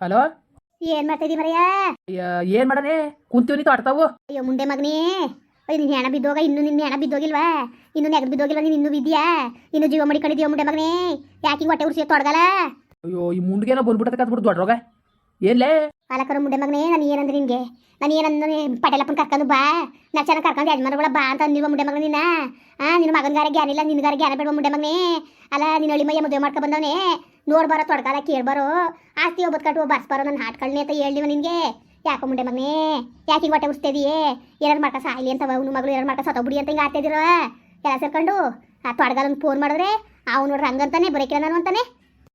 Hello? ಏನ್ ಮಾಡ್ತಿದಿ ಮರಯ್ಯ? ಏನು ಮಾಡನೆ ಕುಂತೀವಿ ತೊಡ್ತಾವು ಅಯ್ಯೋ ಮುಂಡೆ ಮಗನೇ. ಅಯ್ಯೋ ನಿನ್ನ ಹೆಣ ಬಿದ್ದೋಗ ಇನ್ನು ನಿನ್ನ ಹೆಣ ಬಿದ್ದೋಗಿಲ್ವಾ? ಇನ್ನು ನೆಗದು ಬಿದ್ದೋಗಿಲ್ವಾ ನೀನು ಇನ್ನೂ ಬಿದ್ಯಾ ಇನ್ನು ಜೀವ ಮಡಿ ಮಡಿಕೊಂಡಿದ್ಯೋ ಮುಂಡೆ ಮಗನೇ? ಯಾಕೆ ಹೊಟ್ಟೆ ಉರ್ಸಿ ತೊಡಗಲ್ಲ ಅಯ್ಯೋ ಈ ಮುಂಡ್ಗೇನೋ ಬಂದ್ಬಿಟ್ಟೆ ಕತ್ಬಿಟ್ಟು ದೊಡ್ಡರೋಗ. ಏನ್ಲೇ ಪಾಲಕರು ಮುಂಡೆ ಮಗನೇ, ನಾನು ಏನಂದ್ರೆ ನಿನ್ಗೆ? ನಾನು ಏನಂದ್ರೆ ಪಟೇಲಪ್ಪನ ಕರ್ಕೊಂಡು ಬಾ. ನಾ ಚೆನ್ನಾಗಿ ಕರ್ಕೊಂಡು ಯಜಮಾನಗಳ ಬಾ ಅಂತ ಅಂದಿವ ಮುಂಡೆ ಮಗನ ನಿನ್ನ ಆ, ನಿನ್ನ ಮಗನಗಾರ ಜ್ಞಾನ ಇಲ್ಲ, ನಿನ್ಗಾರ ಜ್ಞಾನ ಬೇಡ ಮುಂಡೆ ಮಗನೇ. ಅಲ್ಲ ನಿನ್ನ ಹಳಿ ಮೈಯ ಮದುವೆ ಮಾಡ್ಕೊ ಬಂದವನೇ. ನೋಡ್ಬಾರೋ ತೊಡ್ಕಾಲ ಕೇಳ್ಬಾರೋ ಆಸ್ತಿ ಒಬ್ಬತ್ ಕಟ್ಟು ಬರ್ಸ್ಬಾರೋ ನನ್ನ ಹಾಟ್ಕಳ್ನಿ ಅಂತ ಹೇಳಿವ ನಿನ್ಗೆ. ಯಾಕೋ ಮುಂಡೆ ಮಗನೇ? ಯಾಕೆ ಹಿಂಗೆ ಹೊಟ್ಟೆ ಉರ್ಸ್ತಿದೀಯೇ? ಏನಾರು ಮಾಡ್ಕ ಸಾಯ್ಲಿ ಅಂತ ಅವ್ನು ಮಗಳು ಏನಾರು ಮಾಡ್ಕ ಸತ್ತೋಗ್ಬಿಡಿ ಅಂತ ಹಿಂಗೆ ಆಡ್ತಿದ್ದೀರ? ಎಲ್ಲ ಸೇರ್ಕೊಂಡು ಆ ತೊಡಗಲ್ ಫೋನ್ ಮಾಡಿದ್ರೆ ಅವ್ನು ನೋಡ್ರಿ ಹಂಗಂತಾನೆ ಬರೀಕಿಲ್ಲ ನಾನು ಅಂತಾನೆ.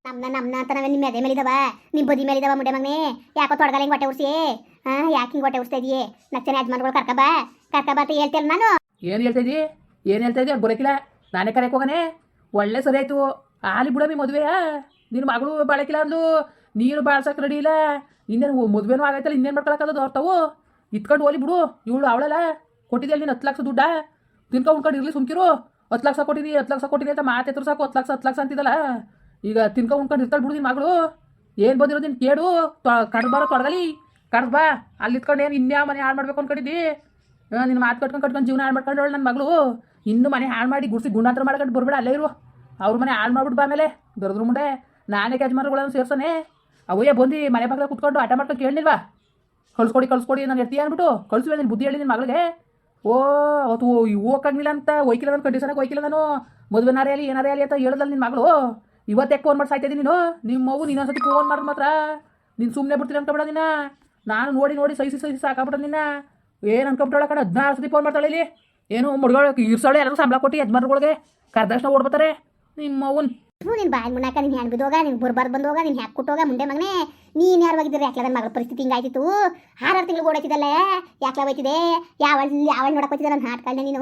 ನಮ್ನ ನಮ್ನ ಅಂತ ನಾವೇ ನಿಮ್ಮ ಎದೆ ಮೇಲಿದವ. ನಿಮ್ಮ ಬದಿ ಮೇಲಿದವ ಮುಡೆ ಮಗನೇ. ಯಾಕೋ ತೊಡಗಲ್ಲ ಹಿಂಗೆ ಹೊಟ್ಟೆ ಉರ್ಸಿ ಹಾ ಯಾಕೆ ಹಿಂಗೆ ಹೊಟ್ಟೆ ಉರ್ಸ್ತಾ ಇದೀಯ? ನಕ್ಷನ ಯಜಮಾನ್ಗಳು ಕರ್ಕಬ. ಕರ್ಕಬ ಅಂತ ಹೇಳ್ತೇನೆ ನಾನು. ಏನು ಹೇಳ್ತಾ ಇದೀ? ಏನು ಹೇಳ್ತಾ ಇದ್ದಿ ಬರೋಕಿಲ್ಲ ನಾನೇ ಕರೆಯಕ್ಕೆ ಹೋಗನೆ. ಒಳ್ಳೆ ಸರಿ ಆಯ್ತು. ಆಲಿ ಬಿಡಮಿ ಮದುವೆ. ನಿನ್ನ ಮಗಳು ಬಾಳಕಿಲ್ಲ ಅಂದು ನೀನು ಬಾಳ್ಸಕ್ಕೆ ರೆಡಿ ಇಲ್ಲ. ಇನ್ನೇನು ಮದುವೆನೂ ಆಗೈತಲ್ಲ, ಇನ್ನೇನು ಮಾಡ್ಕೊಳಕ್ಕದ ಹೊರ್ತಾವು? ಇತ್ಕೊಂಡು ಹೋಲಿ ಬಿಡು. ಇವಳು ಅವಳಲ್ಲ. ಕೊಟ್ಟಿದ್ದೆ ನೀನು ಹತ್ತು ಲಕ್ಷ ದುಡ್ಡ? ತಿನ್ಕೊಂಡು ಉಣ್ಕೊಂಡು ಇರಲಿ ಸುಮ್ಕಿರು. ಹತ್ತು ಲಕ್ಷ ಕೊಟ್ಟಿದ್ದೀನಿ ಹತ್ತು ಲಕ್ಷ ಕೊಟ್ಟಿದ್ದೀನಿ ಅಂತ ಮಾತೆತ್ರು ಸಾಕು ಹತ್ತು ಲಕ್ಷ ಹತ್ತು ಲಕ್ಷ ಅಂತಿದ್ದಲ್ಲ. ಈಗ ತಿನ್ಕೊ ಉಣ್ಕೊಂಡು ಇರ್ತಾಳೆ ಬಿಡು ಮಗಳು. ಏನು ಬಂದಿರೋದು ನೀನು ಕೇಳು ಕಡ್ದು ಬಾರೋ ತೊಡಗಲಿ. ಕಡ್ದು ಬಾ. ಅಲ್ಲಿ ಇತ್ಕೊಂಡು ಏನು ಇನ್ಯಾ ಮನೆ ಹಾಳು ಮಾಡ್ಬೇಕು ಅನ್ಕೊಂಡಿದ್ದಿ? ನಿನ್ನ ಮಾತು ಕಟ್ಕೊಂಡು ಕಟ್ಕೊಂಡು ಜೀವನ ಹಾಳು ಮಾಡ್ಕೊಂಡು ನನ್ನ ಮಗಳು. ಇನ್ನು ಮನೆ ಹಾಳು ಮಾಡಿ ಗುಡ್ಸಿ ಗುಂಡಾಂತರ ಮಾಡ್ಕೊಂಡು ಬರ್ಬೇಡ, ಅಲ್ಲೇ ಇರು. ಅವ್ರ ಮನೆ ಹಾಳು ಮಾಡ್ಬಿಟ್ಟು ಬಾ ಮೇಲೆ ದೊಡ್ಡದ್ರ ಮುಂದೆ. ನಾನೇ ಯಜಮಾನರುಗಳನ್ನು ಸೇರ್ಸೋನೆ. ಅವಯ್ಯ ಬಂದು ಮನೆ ಬಾಗಿಲ ಕುತ್ಕೊಂಡು ಆಟ ಮಾಡ್ಕೊಂಡು ಕೇಳಿಲ್ವಾ ಕಳ್ಸ್ಕೊಡಿ ಕಳ್ಸ್ಕೊಡಿ, ನಾನು ಎತ್ತಿ ಅಂದ್ಬಿಟ್ಟು ಕಳ್ಸುವೆ ನಿನ್ನ ಬುದ್ಧಿ ಹೇಳಿ ನಿನ್ನ ಮಗಳಿಗೆ. ಓ, ಅವತ್ತು ಹೋಗಕ್ಕಾಗಿಲ್ಲ ಅಂತ ಒಯ್ಕಿಲ್ಲ ನಾನು ಕಂಡೀಷನಾಗಿ ಒಯ್ಕಿಲ್ಲ ನಾನು. ಮದುವೆನಾರೇ ಅಲ್ಲಿ ಏನಾರೇ ಆಗಲಿ ಅಂತ ಹೇಳ್ದಲ್ಲ ನಿನ್ನ ಮಗಳು. ಇವತ್ತೇ ಫೋನ್ ಮಾಡಿ ಸಾಯ್ತಾ ನೀನು? ನಿಮ್ಮ ಮಗು ಇನ್ನೊಂದ್ಸತಿ ಫೋನ್ ಮಾಡಿದ್ ಮಾತ್ರ. ನೀನು ಸುಮ್ಮನೆ ಬಿಡ್ತೀನಿ ಅನ್ಕೊಬೇಡ ನಿನ್ನ ನಾನು ನೋಡಿ ನೋಡಿ ಸಹಿಸಿ ಸಹಿಸಿ ಸಾಕಾಗ್ಬಿಟ್ಟ ನಿನ್ನ ಏನು ಅನ್ಕೊಂಬಿಟ್ಟಳ ಕಡೆ ಹದಿನಾರು ಸತಿ ಫೋನ್ ಮಾಡ್ತಾಳೆ ಇಲ್ಲಿ. ಏನು ಮುಡ್ಗಳು ಇರ್ಸಾಳೆ ಎಲ್ಲರೂ ಸಂಬಳ ಕೊಟ್ಟು ಯಜಮಾನ್ರುಗಳಿಗೆ ಕರ್ದಕ್ಷಣ ಓಡ್ಬತ್ತಾರೆ. ನಿಮ್ಮ ಮಗುನ್ ಹ್ಞೂ ನೀನು ಬಾಯಿ ಮುನ್ನಾಕ ನೀನು ಹೆಣ್ಣು ಬಿದ್ದೋಗ, ನೀನು ಬರ್ಬಾರ್ದು ಬಂದೋಗ ನಿನ್ನ ಹ್ಯಾಕ್ ಕೊಟ್ಟೋಗ, ಮುಂದೆ ಮಗನೇ ನೀನು ಯಾರು ಹೋಗಿದ್ದೀರಿ? ಯಾಕೆ ನನ್ನ ಮಗಳ ಪರಿಸ್ಥಿತಿ ಹಿಂಗಾಯ್ತಿತ್ತು ಆರಾರು ತಿಂಗಳು ಓಡಾಯ್ತಿದ್ದಲ್ಲ ಯಾಕೆ ಹೋಯ್ತಿದೆ ಯಾವ ಯಾವ ನೋಡಕ್ ಹೋಯ್ತಿದ್ದೆ ನನ್ನ ಹಾಟ್ಕಳ್ನೆ ನೀನು?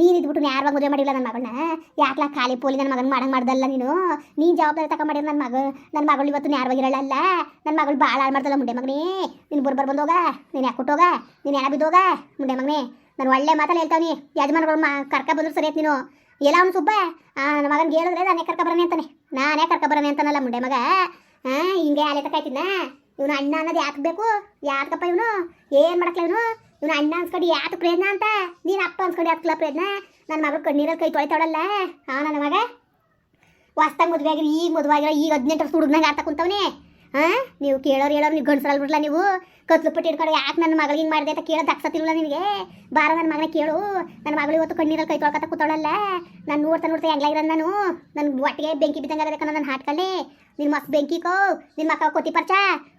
ನೀನು ಇದ್ಬಿಟ್ಟು ಯಾರು ಮದುವೆ ಮಾಡಿಲ್ಲ ನನ್ನ ಮಗಳನ್ನ ಯಾಕ್ಲ ಖಾಲಿ ಪೋಲಿ ನನ್ನ ಮಗನ ಮಾಡಂಗೆ ಮಾಡ್ದಲ್ಲ ನೀನು? ನೀನು ಜವಾಬ್ದಾರಿ ತಕ ಮಾಡಿದ್ರೆ ನನ್ನ ಮಗ ನನ್ನ ಮಗಳು ಇವತ್ತು ಯಾರು ಹೋಗಿರಲ್ಲ ನನ್ನ ಮಗಳು ಭಾಳ ಹಾಳು ಮಾಡ್ದಲ್ಲ ಮುಂಡೆ ಮಗನೇ? ನೀನು ಬರ್ಬಾರ್ ಬಂದೋಗ, ನೀನು ಯಾಕೆ ಕೊಟ್ಟೋಗ, ನೀನು ಯಾರು ಬಿದ್ದೋಗ? ಮುಂಡೆ ಮಗನೇ? ನಾನು ಒಳ್ಳೆ ಮಾತಲ್ಲಿ ಹೇಳ್ತಾವನಿ ಯಜಮಾನ್ಗಳು ಮಾ, ಕರ್ಕ ಬಂದ್ರು ಸರಿ ಆಯ್ತು ನೀನು. ಎಲ್ಲ ಅವ್ನು ಸುಬ್ಬ ನನ್ನ ಮಗನಿಗೆ ಹೇಳಿದ್ರೆ ನಾನೇ ಕರ್ಕ ಬರೋನೆ ಅಂತಾನೆ. ನಾನೇ ಕರ್ಕ ಬರೋನೆ ಅಂತಾನಲ್ಲ ಮುಂಡೆ ಮಗ. ಹಿಂಗೆ ಆಲೆ ತಕಾಯ್ತಿದ್ನ ಇವನು ಅಣ್ಣ ಅನ್ನೋದು ಯಾಕೆ ಬೇಕು? ಯಾಕಪ್ಪ ಇವನು? ಏನು ಮಾಡಕ್ಲ ಇವನು? ಇವನು ಅಣ್ಣ ಅನ್ಸ್ಕೊಂಡು ಯಾಕೆ ಪ್ರಯತ್ನ ಅಂತ? ನೀನು ಅಪ್ಪ ಅನ್ಸ್ಕೊಂಡು ಯಾಕಲ್ಲ ಪ್ರಯತ್ನ? ನನ್ನ ಮಗಳು ಕಣ್ಣೀರಲ್ಲಿ ಕೈ ತೊಳಿತಾಳಲ್ಲ. ಹಾಂ ನನ್ನ ಮಗ. ಹೊಸ್ತಾಗ ಮದುವೆ ಆಗಿರೋ ಈಗ ಮದುವೆ ಆಗಿರೋ ಈಗ ಹದಿನೆಂಟು ವರ್ಷ ಹುಡುಗ್ನಾಗ ಆಡ್ತಾ ಕುಂತವನೇ. ಹಾಂ? ನೀವು ಕೇಳೋರು ಹೇಳೋರು ನೀವು ಗಂಡಸರಲ್ ಬಿಡ್ಲ ನೀವು? ಕತ್ಲು ಪಟ್ಟಿ ಇಟ್ಕೊಂಡು ಯಾಕೆ ನನ್ನ ಮಗಳಿಗೆ ಹಿಂಗೆ ಮಾಡಿದೆ ಅಂತ ಕೇಳೋದು ದಕ್ಷತಿಲ್ಲ ನಿನಗೆ? ಬಾರ ನನ್ನ ಮಗನ ಕೇಳು. ನನ್ನ ಮಗಳು ಇವತ್ತು ಕಣ್ಣೀರಲ್ಲಿ ಕೈ ತೊಳ್ಕೊತ ಕೂತಾಳಲ್ಲ ನಾನು ನೋಡ್ತಾ ನೋಡ್ತಾ ಹೆಂಗ್ಲಾಗಿರೋದು ನಾನು? ನನ್ನ ಒಟ್ಟಿಗೆ ಬೆಂಕಿ ಬಿದ್ದಂಗೆ ಅದಕ್ಕೆ ನನ್ನ ಹಾಟ್ಕಳ್ಳಿ ನಿನ್ನ ಮಸ್ ಬೆಂಕಿ ಕೋ. ನಿನ್ನ ಮಕ್ಕ ಕೊತ್ತಿ ಪರ್ಚ.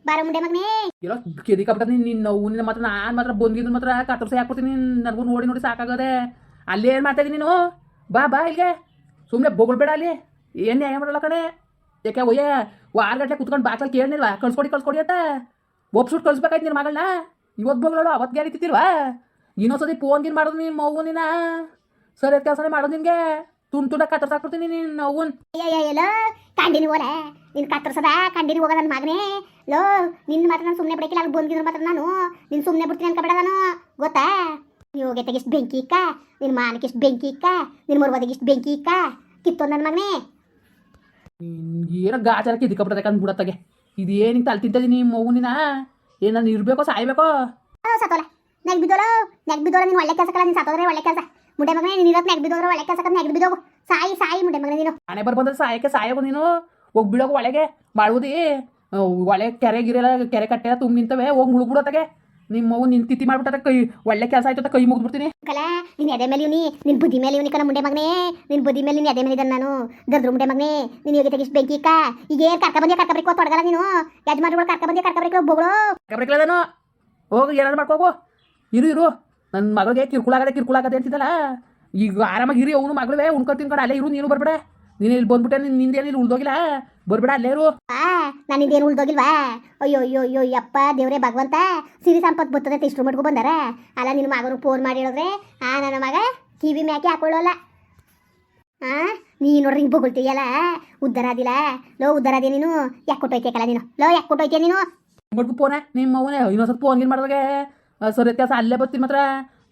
ಬಾರ ಮುಂಡೆ ಮಗನೇ. ಇರೋ ಕೆದಿ ನಿನ್ನ ನೋವು ನಿನ್ನ ಮಾತ್ರ ನಾನು ಮಾತ್ರ ಬಂದಿದ್ದು ಮಾತ್ರ ಕತ್ತರ್ಸಿ ಹಾಕ್ಬಿಡ್ತೀನಿ. ನನಗೂ ನೋಡಿ ನೋಡಿ ಸಾಕಾಗದೆ. ಅಲ್ಲಿ ಏನು ಮಾಡ್ತಾ ಇದೀನಿ ನೀನು? ಬಾ ಬಾ ಇಲ್ಲಿಗೆ. ಸುಮ್ಮನೆ ಬೋಗಳ್ಬೇಡ ಅಲ್ಲಿ. ಏನು ನ್ಯಾಯ ಮಾಡಲ್ಲ ಕಣೆ? ಯಾಕೆ ಒಯ್ಯ? ವಾರಗಟ್ಲೆ ಕುತ್ಕೊಂಡು ಬಾಕಲ್ಲಿ ಕೇಳಿಲ್ವಾ ಕಳ್ಸ್ಕೊಡಿ ಕಳ್ಸ್ಕೊಡಿ ಅಂತ. ಒಪ್ಸುಟ್ ಕಳ್ಸ್ಬೇಕಾಯ್ತು ನಿನ್ನ ಮಗಳನ್ನ ಇವತ್ತು ಬೊಗಳೋಳು ಅವತ್ತು ಗ್ಯಾರಿತಿತ್ತಿಲ್ವಾ ಇನ್ನೊಂದ್ಸತಿ ಫೋನ್ ಗಿನ್ ಮಾಡೋದು ನಿನ್ನ ಮಗು ನಿನ್ನ ಸರಿ ಕೆಲಸನೇ ಮಾಡೋದು ನಿನಗೆ. ತುಂಡು ತುಂಡ ಕತ್ತರ್ಸಾಕ್ಬಿಡ್ತೀನಿ ನಿನ್ನ ನೋವುನ್ ಅಯ್ಯಯ್ಯಲ್ಲ ಕಂಡಿನಿ ಹೋಲೆ ನಿನ್ ಕತ್ತರ್ಸದ ಕಂಡಿನಿ ಹೋಗ ನನ್ನ ಮಗನೇ. ಲೋ ನಿನ್ನ ಮಾತ್ರ ನಾನು ಸುಮ್ಮನೆ ಬಿಡಕಿಲ್ಲ ಅಲ್ಲಿ ಬಂದಿದ್ರು ಮಾತ್ರ ನಾನು. ನಿನ್ ಸುಮ್ಮನೆ ಬಿಡ್ತೀನಿ ಅನ್ಕೊಬೇಡ ನಾನು. ಗೊತ್ತಾ? ನೀವು ಗೆಟ್ಟಗಿಷ್ಟು ಬೆಂಕಿ ಇಕ್ಕ? ನಿನ್ನ ಮಾನಕ್ಕಿಷ್ಟು ಬೆಂಕಿ ಇಕ್ಕ? ನಿನ್ನ ಮುರ್ವದಿಗಿಷ್ಟು ಬೆಂಕಿ ಇಕ್ಕ? ಕಿತ್ತೋ ನನ್ನ ಮಗನೇ. ಏನೋ ಗಾಚಾರಕ್ಕೆ ಕಿದಿಕಬಿಡ್ತಕ್ಕ ಅಂದ್ಬಿಡತ್ತಾಗೆ ಇದು ಏನಿಗೆ ತಲೆ ತಿಂತದಿ ನಿಮ್ಮ ಮಗುನಿನ ಏನು ನಾನು? ಇರಬೇಕೋ ಸಾಯ್ಬೇಕೋ? ಸತ್ತೋಲ ನೆಗ್ ಬಿದ್ದೋಲ? ನೆಗ್ ಬಿದ್ದೋಲ ನೀನು ಒಳ್ಳೆ ಕೆಲಸ ಕಲ ನೀನು ಸತ್ತೋದ್ರೆ ಒಳ್ಳೆ ಕೆಲಸ. ಮುಂಡೆ ಮಗನೇ ನೀನು ಇರೋದು ನೆಗ್ ಬಿದ್ದೋದ್ರೆ ಒಳ್ಳೆ ಕೆಲಸ ನೆಗ್ ಬಿದ್ದೋಗು. ಸಾಯಿ ಸಾಯಿ ಮುಂಡೆ ಮಗನೇ ನೀನು. ಮನೆ ಬರ್ಬಂದ್ರೆ ಸಾಯಕ್ಕೆ ಸಾಯೋಗು ನೀನು. ಹೋಗಿ ಬಿಡೋಗು ಒಳಗೆ. ಮಾಡುವುದಿ ಒಳ್ಳೆ ಕೆರೆ ಗಿರೆಲ್ಲ ಕೆರೆ ಕಟ್ಟೆಲ್ಲ ತುಂಬ ನಿಂತವೆ ಹೋಗಿ ಮುಳುಗ್ಬಿಡತ್ತಾಗೆ. ನಿಮ್ಮ ಮಗು ನಿನ್ ತಿಥಿ ಮಾಡ್ಬಿಟ್ಟ ಕೈ ಒಳ್ಳೆ ಕೆಲಸ ಆಯ್ತು ಅಂತ ಕೈ ಮುಗಿದ್ಬಿಡ್ತೀನಿ. ಕಲ ನೀನ್ ಎದೆ ಮೇಲೆ ಇವನಿ ನಿನ್ ಬುದ್ಧಿ ಮೇಲೆ ಇವನಿ ಕಲ ಮುಂಡೆ ಮಗನೇ. ನಿನ್ ಬುದ್ಧಿ ಮೇಲೆ ನಿನ್ ಎದೆ ಮೇಲೆ ಇದ್ದಾನೆ ನಾನು. ದರ್ದ್ರ ಮುಂಡೆ ಮಗನೇ. ನೀನು ಯೋಗಿ ತೆಗಿಸ್ ಬೆಂಕಿ ಇಕ್ಕ ಈಗ ಏನ್ ಕರ್ಕ ಬಂದೆ ಕರ್ಕ ಬರೀಕೋ ತೊಡಗಲ್ಲ ನೀನು? ಯಜಮಾನ್ಗಳು ಕರ್ಕ ಬಂದೆ ಕರ್ಕ ಬರೀಕೋ ಬೊಗಳು? ನಾನು. ಹೋಗಿ ಏನಾದ್ರು ಮಾಡ್ಕೋಗು ಇರು ಇರು. ನನ್ನ ಮಗಳಿಗೆ ಕಿರ್ಕುಳ ಆಗದೆ ಕಿರ್ಕುಳ ಆಗದೆ ಅಂತಿದ್ದಲ್ಲ. ಈಗ ಆರಾಮಾಗಿ ಇರಿ ಅವನು ಮಗಳೇ ಉಣ್ಕೊಂಡು ತಿನ್ಕೊಂಡು ಅಲ್ಲೇ ಇರು ನೀನು ಬರ್ಬೇಡ. ನೀನು ಇಲ್ಲಿ ಬಂದ್ಬಿಟ್ಟೆ ನೀನು ನಿಂದೇನು ಇಲ್ಲಿ ಉಳ್ದೋಗಿಲ್ಲ? ಬರ್ಬೇಡ ಅಲ್ಲೇ ಇರು. ನಾನು ಇದೇನು ಉಳ್ದೋಗಿಲ್ವಾ? ಅಯ್ಯೋ ಅಯ್ಯೋ ಅಯ್ಯೋ ಯಪ್ಪ ದೇವ್ರೇ ಭಗವಂತ. ಸಿರಿ ಸಂಪತ್ತು ಬರ್ತದೆ ಅಂತ ಇಷ್ಟು ಮಟ್ಗೂ ಬಂದಾರ. ಅಲ್ಲ ನಿನ್ನ ಮಗನ ಫೋನ್ ಮಾಡಿ ಹೇಳಿದ್ರೆ ಆ ನನ್ನ ಮಗ ಕಿವಿ ಮ್ಯಾಕೆ ಹಾಕೊಳ್ಳೋಲ್ಲ. ಆ ನೀ ನೋಡ್ರಿ ಹಿಂಗೆ ಬೊಗಳ್ತೀಯಲ್ಲ? ಉದ್ದಾರ ಆದಿಲ್ಲ. ಲೋ ಉದ್ದಾರ ಅದೇ ನೀನು? ಯಾಕೆ ಕೊಟ್ಟೋಯ್ತೇಕಲ್ಲ ನೀನು? ಲೋ ಯಾಕೆ ಕೊಟ್ಟೋಯ್ತೀಯ ನೀನು? ಮಡ್ಕು ಫೋನೆ ನಿಮ್ಮ ಅವನೇ ಇನ್ನೊಂದ್ಸತಿ ಫೋನ್ ಏನು ಮಾಡಿದಾಗೆ. ಸರಿ ವ್ಯತ್ಯಾಸ ಅಲ್ಲೇ ಬರ್ತೀನಿ ಮಾತ್ರ.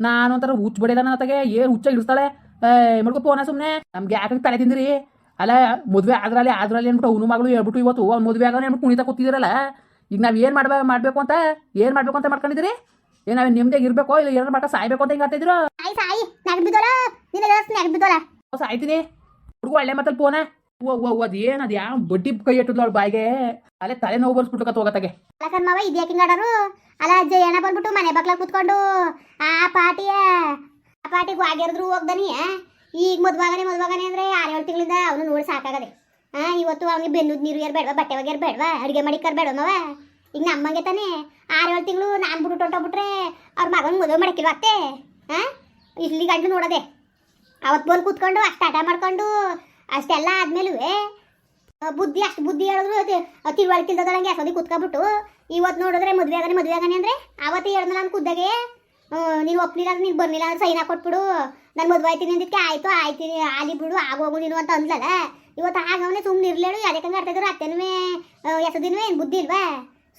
ನಾನು ಒಂಥರ ಹುಚ್ಚು ಬಡಿಯಲ್ಲ ನನ್ನ ಏನು ಹುಚ್ಚ ಇಡಿಸ್ತಾಳೆ ಏ ಮಡ್ಕು ಫೋನ ಸುಮ್ಮನೆ ನಮ್ಗೆ ಯಾಕೆ ತಲೆ ತಿಂದಿರಿ? ಅಲ್ಲ ಮದುವೆ ಆದ್ರಲ್ಲಿ ಆದ್ರಲ್ಲಿ ಏನ್ಬಿಟ್ಟು ಅವನು ಮಗಳು ಹೇಳ್ಬಿಟ್ಟು ಇವತ್ತು ಅವ್ನು ಮದುವೆ ಆಗೋಣ ಅಂದ್ಬಿಟ್ಟು ಕುಣಿತಾ ಕೂತಿದ್ದೀರಲ್ಲ ಈಗ ನಾವು ಏನು ಮಾಡ್ಬೇ ಮಾಡಬೇಕು ಅಂತ? ಏನು ಮಾಡಬೇಕು ಅಂತ ಮಾಡ್ಕೊಂಡಿದ್ರಿ ಏನು ನಾವು ನಿಮ್ದೇ ಇರಬೇಕು? ಇಲ್ಲ ಏನಾರು ಮಾಡ್ಕೊಂಡು ಸಾಯ್ಬೇಕು ಅಂತ ಹಿಂಗೆ ಬಿದ್ದೋಲ? ಸಾಯ್ತೀನಿ. ಹುಡುಗ ಒಳ್ಳೆ ಮತ್ತಲ್ಲಿ ಫೋನ ಓ ಓ ಅದು ಏನು ಅದು ಯಾವ ಬಡ್ಡಿ ಕೈ ಇಟ್ಟಿದ್ಲು ಅವ್ಳ ಬಾಯಿಗೆ? ಅಲ್ಲೇ ತಲೆ ನೋವು ಬರ್ಸ್ಬಿಟ್ಟು ಕತ್ ಹೋಗತ್ತಾಗೆ. ಅಲ್ಲ ಕರ್ಮವ ಇದು ಯಾಕೆ ಹಿಂಗಾಡೋರು ಅಲ್ಲ ಜಯಣ್ಣ ಬಂದ್ಬಿಟ್ಟು ಮನೆ ಬಗ್ಲಾಗ ಕೂತ್ಕೊಂಡು ಆ ಪಾರ್ಟಿಯ ಆ ಪಾರ್ಟಿಗೆ ಆಗಿರಿದ್ರು ಹೋಗ್ದಾನಿ ಈಗ ಮದುವಾಗನೆ ಮದುವಾಗನೆ ಅಂದ್ರೆ ಆರು ಏಳು ತಿಂಗಳಿಂದ ಅವನು ನೋಡಿ ಸಾಕಾಗದೆ. ಆ, ಇವತ್ತು ಅವನಿಗೆ ಬೆನ್ನುದ್ ನೀರು ಏರ್ ಬೇಡವಾ, ಬಟ್ಟೆ ಒಗೆರ್ ಬೇಡವಾ, ಅಡುಗೆ ಮಾಡಿಕರ್ ಬೇಡವನವ ಈಗ ನಮ್ಮಂಗೆ ತಾನೆ ಆರು ಏಳು ತಿಂಗಳು ನಾನು ಬಿಟ್ಟು ಹೊಂಟೋಗ್ಬಿಟ್ರೆ ಅವ್ರ ಮಗನ ಮದುವೆ ಮಾಡಕ್ಕಿಲ್ವ ಅತ್ತೆ? ಆ? ಇಲ್ಲಿ ಗಂಟು ನೋಡದೆ. ಅವತ್ತು ಬಂದು ಕೂತ್ಕೊಂಡು ಅಷ್ಟು ಹಠ ಮಾಡ್ಕೊಂಡು ಅಷ್ಟೆಲ್ಲ ಆದ್ಮೇಲೂ ಬುದ್ಧಿ, ಅಷ್ಟು ಬುದ್ಧಿ ಹೇಳಿದ್ರು ತಿಳುವಳಿಕೆ ಇಲ್ದದಂಗೆ ಅಸೋದಿ ಕುತ್ಕೊಬಿಟ್ಟು ಇವತ್ತು ನೋಡಿದ್ರೆ ಮದುವೆ ಆಗನೆ ಮದುವೆ ಆಗನೆ ಅಂದ್ರೆ ಅವತ್ತೇ ಹೇಳಿದ್ನಲ್ಲ ನಾನು ಕುದ್ದಾಗೆ ನೀನು ಒಪ್ಲಿಲ್ಲ ನೀನು ಬರ್ಲಿಲ್ಲ ಅಂದ್ರೆ ಸೈನ್ ಹಾಕೊಟ್ಬಿಡು ನಾನು ಮದುವೆ ಆಯ್ತೀನಿ ಅಂದಿದ್ದಕ್ಕೆ ಆಯ್ತು, ಆಯ್ತೀನಿ ಆಲಿ ಬಿಡು ಆಗೋಗು ನೀನು ಅಂತ ಅಂದ್ಲಲ್ಲ? ಇವತ್ತು ಆಗವನೇ ಸುಮ್ಮನೆ ಇರ್ಲೇಳು ಆಡ್ತಾ ಇದ್ರು? ಅತ್ತೆನೂ ಎಸದಿನೂ ಏನು ಬುದ್ಧಿ ಇಲ್ವಾ?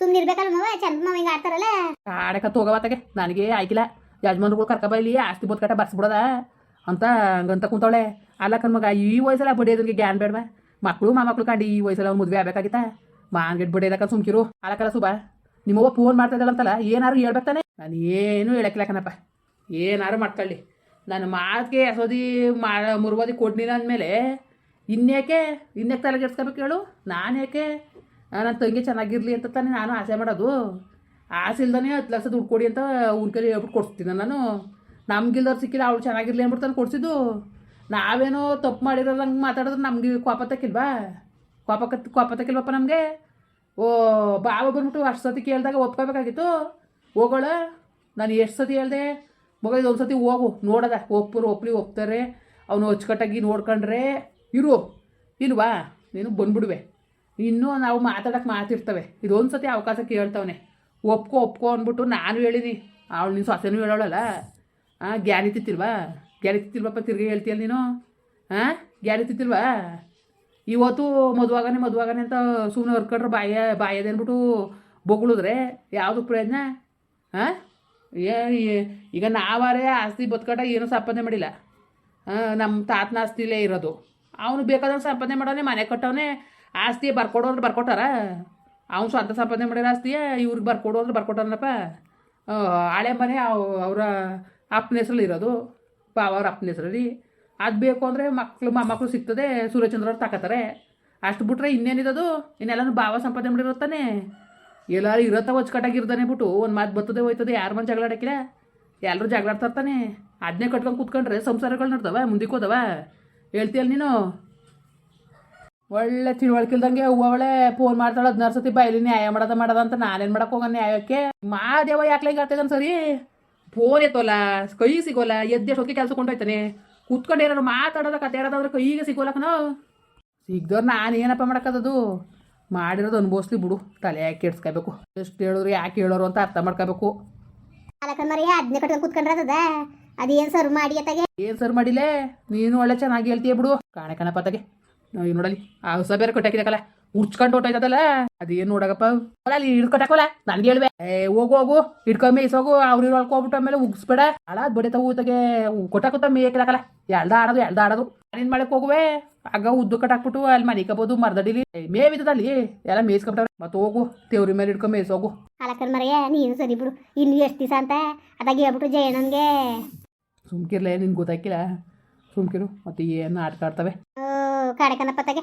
ಸುಮ್ಮನೆ ಇರ್ಬೇಕಲ್ಲ ಮವ, ಚಂದ ಮಾವ ಹಿಂಗೆ ಆಡ್ತಾರಲ್ಲ? ಕಾಡೆ ಕತ್ತು ಹೋಗವತ್ತಾಗೆ ನನಗೆ ಆಯ್ಕಿಲ್ಲ. ಯಜಮಾನ್ರುಗಳು ಕರ್ಕ ಬೈಲಿ, ಆಸ್ತಿ ಬದುಕಟ ಬರ್ಸ್ಬಿಡೋದ. ಅಂತ ಹಂಗಂತ ಕುಂತವಳೆ. ಅಲ್ಲ ಕಣ್ಮಗ ಈ ವಯಸ್ಸಲ್ಲ ಬಡಿಯೋದನ್ಗೆ ಗ್ಯಾನ್ ಬೇಡವಾ? ಮಕ್ಕಳು ಮಾಮಕ್ಳು ಕಂಡು ಈ ವಯಸ್ಸಲ್ಲಿ ಅವ್ನು ಮದುವೆ ಆಗ್ಬೇಕಾಗಿತ್ತಾ? ಮಾನ್ಗೆಟ್ ಬಡಿಯೋದಕ್ಕ ಸುಮ್ಕಿರು. ಅಲ್ಲಕಲ್ಲ ಸುಬಾ ನಿಮ್ಮವ್ವ ಫೋನ್ ಮಾಡ್ತಾ ಇದ್ದಾಳಂತಲ್ಲ, ಏನಾರು ಹೇಳ್ಬೇಕಾನೆ ನಾನು ಏನು ಹೇಳಕ್ಕಿಲ್ಲ ಕಣಪ್ಪ. ಏನಾರು ಮಾಡ್ಕೊಳ್ಳಿ ನಾನು ಮಾತಿಗೆ ಎಸೋದಿ ಮಾ, ಮುರುಗೋದಿ ಕೊಡ್ನಿಲ್ಲ ಅಂದಮೇಲೆ ಇನ್ಯಾಕೆ ಇನ್ಯಾಕೆ ತಲೆಗೆಡ್ಸ್ಕೊಬೇಕು ಹೇಳು? ನಾನು ಯಾಕೆ ನನ್ನ ತಂಗಿ ಚೆನ್ನಾಗಿರಲಿ ಅಂತ ತಾನೇ ನಾನು ಆಸೆ ಮಾಡೋದು. ಆಸೆ ಇಲ್ದಾನೆ ಹತ್ತು ಲಕ್ಷ ದುಡ್ಡು ಕೊಡಿ ಅಂತ ಅವ್ನ ಕೈಲಿ ಹೇಳ್ಬಿಟ್ಟು ಕೊಡ್ತೀನಿ ನಾನು. ನಮ್ಗಿಲ್ದವ್ರು ಸಿಕ್ಕಿಲ್ಲ, ಅವಳು ಚೆನ್ನಾಗಿರಲಿ ಅಂದ್ಬಿಟ್ಟು ತಾನು ಕೊಡ್ಸಿದ್ದು. ನಾವೇನೋ ತಪ್ಪು ಮಾಡಿರೋದಂಗೆ ಮಾತಾಡಿದ್ರೆ ನಮಗೆ ಕೋಪ ತಕ್ಕಿಲ್ವಾ? ಕೋಪ ಕೋಪ ತಕ್ಕಿಲ್ವಪ್ಪ ನಮಗೆ? ಓ ಬಾವ ಬಂದ್ಬಿಟ್ಟು ಅಷ್ಟು ಸತಿ ಕೇಳಿದಾಗ ಒಪ್ಕೋಬೇಕಾಗಿತ್ತು. ಹೋಗೋಳ, ನಾನು ಎಷ್ಟು ಸತಿ ಹೇಳ್ದೆ? ಮಗ ಇದೊಂದು ಸತಿ ಹೋಗು, ನೋಡದ ಒಪ್ಪರು ಒಪ್ಪಲಿ ಒಪ್ತಾರೆ, ಅವನು ಅಚ್ಚುಕಟ್ಟಾಗಿ ನೋಡ್ಕೊಂಡ್ರೆ, ಇರು, ಇಲ್ವಾ? ನೀನು ಬಂದ್ಬಿಡುವೆ. ಇನ್ನೂ ನಾವು ಮಾತಾಡೋಕೆ ಮಾತಿರ್ತವೆ. ಇದೊಂದು ಸತಿ ಅವಕಾಶ ಕೇಳ್ತವನೆ. ಒಪ್ಕೊ ಒಪ್ಕೊ ಅಂದ್ಬಿಟ್ಟು ನಾನು ಹೇಳಿನಿ. ಅವಳು ನಿನ್ನ ಸೊಸೆನೂ ಹೇಳೋಳಲ್ಲ? ಹಾಂ ಗ್ಯಾನಿ ತಿತ್ತಿಲ್ವಾ? ಗ್ಯಾನಿ ತಿತ್ತಿಲ್ವಪ್ಪ, ತಿರ್ಗಿ ಹೇಳ್ತೀಯಲ್ಲ ನೀನು? ಹಾಂ ಗ್ಯಾನಿ ತಿತ್ತಿಲ್ವಾ? ಇವತ್ತು ಮದುವಾಗನೆ ಮದುವಾಗನೆ ಅಂತ ಸುಮ್ಮನೆ ಹೊರ್ಕೊಂಡ್ರೆ ಬಾಯ ಬಾಯದೇನ್ಬಿಟ್ಟು ಬೊಗಳಿದ್ರೆ ಯಾವುದು ಪ್ರಯೋಜನ? ಹಾಂ ಏ ಈಗ ನಾವಾರೇ ಆಸ್ತಿ ಬದುಕಟ ಏನೂ ಸಂಪಾದನೆ ಮಾಡಿಲ್ಲ. ನಮ್ಮ ತಾತನ ಆಸ್ತಿಲೇ ಇರೋದು. ಅವನು ಬೇಕಾದಂಗೆ ಸಂಪಾದನೆ ಮಾಡೋನೆ ಮನೆ ಕಟ್ಟವನೆ ಆಸ್ತಿ ಬರ್ಕೊಡು ಅಂದ್ರೆ ಬರ್ಕೊಟ್ಟಾರ? ಅವ್ನು ಸ್ವಂತ ಸಂಪಾದನೆ ಮಾಡಿರೋ ಆಸ್ತಿಯೇ ಇವ್ರಿಗೆ ಬರ್ಕೊಡು ಅಂದ್ರೆ ಬರ್ಕೊಟ್ಟಾರನಪ್ಪ ಆ, ಹಳೆ ಮನೆ ಅವರ ಅಪ್ಪನ ಹೆಸ್ರಲ್ಲಿ ಇರೋದು ಪಾ ಅವ್ರ ಅಪ್ಪನ ಹೆಸ್ರಲ್ಲಿ. ಅದು ಬೇಕು ಅಂದರೆ ಮಕ್ಕಳು ಮೊಮ್ಮಕ್ಕಳು ಸಿಗ್ತದೆ ಸೂರ್ಯಚಂದ್ರ ಅವ್ರು ತಗೋತಾರೆ ಅಷ್ಟು ಬಿಟ್ರೆ ಇನ್ನೇನಿರೋದು ಇನ್ನೆಲ್ಲನೂ ಭಾವ ಸಂಪಾದನೆ ಮಾಡಿರುತ್ತಾನೆ ಎಲ್ಲಾರು ಇರತ್ತ ಹೊಚ್ಕಟ್ಟಾಗಿರ್ದಾನೆ ಬಿಟ್ಟು, ಒಂದು ಮಾತು ಬತ್ತದೆ ಹೋಯ್ತದೆ, ಯಾರು ಮನೆ ಜಗಳ ಆಡಕ್ಕಿಲ್ಲ? ಎಲ್ಲರೂ ಜಗಳ ಆಡ್ತಾರ್ತಾನೆ ಅದನ್ನೇ ಕಟ್ಕೊಂಡು ಕೂತ್ಕೊಂಡ್ರೆ ಸಂಸಾರಗಳು ನಡ್ದವ ಮುಂದಕ್ಕೆ ಹೋದವ? ಹೇಳ್ತೀಯಲ್ಲ ನೀನು? ಒಳ್ಳೆ ತಿಳುವಳಿಕಿಲ್ದಂಗೆ ಹೂವಳೆ ಫೋನ್ ಮಾಡ್ತಾಳೆ, ಹದಿನಾರು ಸತಿ ಬೈಲಿ ನ್ಯಾಯ ಮಾಡದ ಮಾಡೋದ ಅಂತ ನಾನೇನು ಮಾಡಕ್ಕೆ ಹೋಗ ನ್ಯಾಯಕ್ಕೆ? ಮಾದೇವ ಯಾಕೆ ಹಿಂಗೆ ಆಗ್ತದೆ ಸರಿ? ಫೋನ್ ಎತ್ತೋಲ್ಲ ಕೈ ಸಿಗೋಲ್ಲ ಎದ್ದೆ ಹೊತ್ತಿಗೆ ಕೆಲಸ ಕೊಂಡೋಯ್ತಾನೆ ಕೂತ್ಕೊಂಡು ಏನಾರು ಮಾತಾಡೋದ, ಕತೆ ಆಡೋದಾದ್ರೆ ಕೈಗೆ ಸಿಗೋಲ್ಲ ಕಣೋ? ಸಿಗ್ದವ್ರು ನಾನು ಏನಪ್ಪ ಮಾಡೋಕ್ಕದದು ಮಾಡಿರೋದು ಅನುಭವಿಸ್ಲಿ ಬಿಡು. ತಲೆ ಯಾಕೆ ಕೆಡ್ಸ್ಕೋಬೇಕು ಎಷ್ಟು ಹೇಳೋರು ಯಾಕೆ ಹೇಳೋರು ಅಂತ ಅರ್ಥ ಮಾಡ್ಕೋಬೇಕು ಏನ್ ಮರಿ ಅದನ್ನೇ ಕಟ್ಕೊಂಡು ಅದೇನು ಸರ್ವ್ ಮಾಡಿ ಅತ್ತಾಗೆ? ಏನು ಸರ್ ಮಾಡಿಲೇ? ನೀನು ಒಳ್ಳೆ ಚೆನ್ನಾಗಿ ಹೇಳ್ತೀಯ ಬಿಡು. ಕಾಣೆ ಕಣಪ್ಪ ತಗೆ ಈಗ ನೋಡಲಿ. ಆ ಹೊಸ ಬೇರೆ ಕೊಟ್ಟಾಕಿದಕ್ಕಲ್ಲ ಉರ್ಚ್ಕೊಂಡು ಹೊಟ್ಟೋಯ್ತದಲ್ಲ ಅದೇನು ನೋಡಗಪ್ಪ? ಅಲ್ಲ ಅಲ್ಲಿ ಹಿಡ್ಕೊಟ್ಟಾಕಲ್ಲ ನನ್ಗೆ ಹೇಳುವೆ. ಏ ಹೋಗು ಹೋಗು. ಹಿಡ್ಕೊಂಡ್ ಇಸೋಗು ಅವ್ರು ಇರೋ ಹೋಗ್ಬಿಟ್ಟು ಆಮೇಲೆ ಉಗ್ಸ್ಬೇಡ. ಅಲ್ಲ ಬಡಿತ ಊತಗೆ ಕೊಟ್ಟಾಕುತ್ತ ಮೇಯಕ್ಲಾಕಲ್ಲ ಎಳ್ದ ಆಡೋದು ಎಳ್ದ ಆಡೋದು. ಮನೆ ಮಾಡಕ್ ಹೋಗುವೆ. ಆಗ ಉದ್ದು ಕಟ್ಟಾಕ್ಬಿಟ್ಟು ಅಲ್ಲಿ ಮನಿಕಬೋದು ಮರದಡಿಲಿ ಮೇವಿದ್ದದಲ್ಲಿ ಎಲ್ಲ ಮೇಯ್ಸ್ಕೊಬಿಟ್ಟವ್ರೆ. ಮತ್ತೆ ಹೋಗು ತೇವ್ರಿ ಮೇಲೆ ಹಿಡ್ಕೊಂಡ್ ಮೇಯಿಸೋಗು. ಅಲಕನ್ ಮರೆಯ ನೀನು ಸರಿ ಬಿಡು. ಇನ್ನು ಎಷ್ಟು ದಿವಸ ಅಂತ ಅದಾಗ ಹೇಳ್ಬಿಟ್ಟು ಜಯಣ್ಣನ್ಗೆ. ಸುಮ್ಕಿರ್ಲೇ ನಿನ್ಗೆ ಗೊತ್ತಾಕಿಲ್ಲ ಸುಮ್ಕಿರು ಮತ್ತೆ ಏನು ಆಟ ಆಡ್ತವೆ? ಕಾಡೆಕನಪ್ಪತ್ತಾಗೆ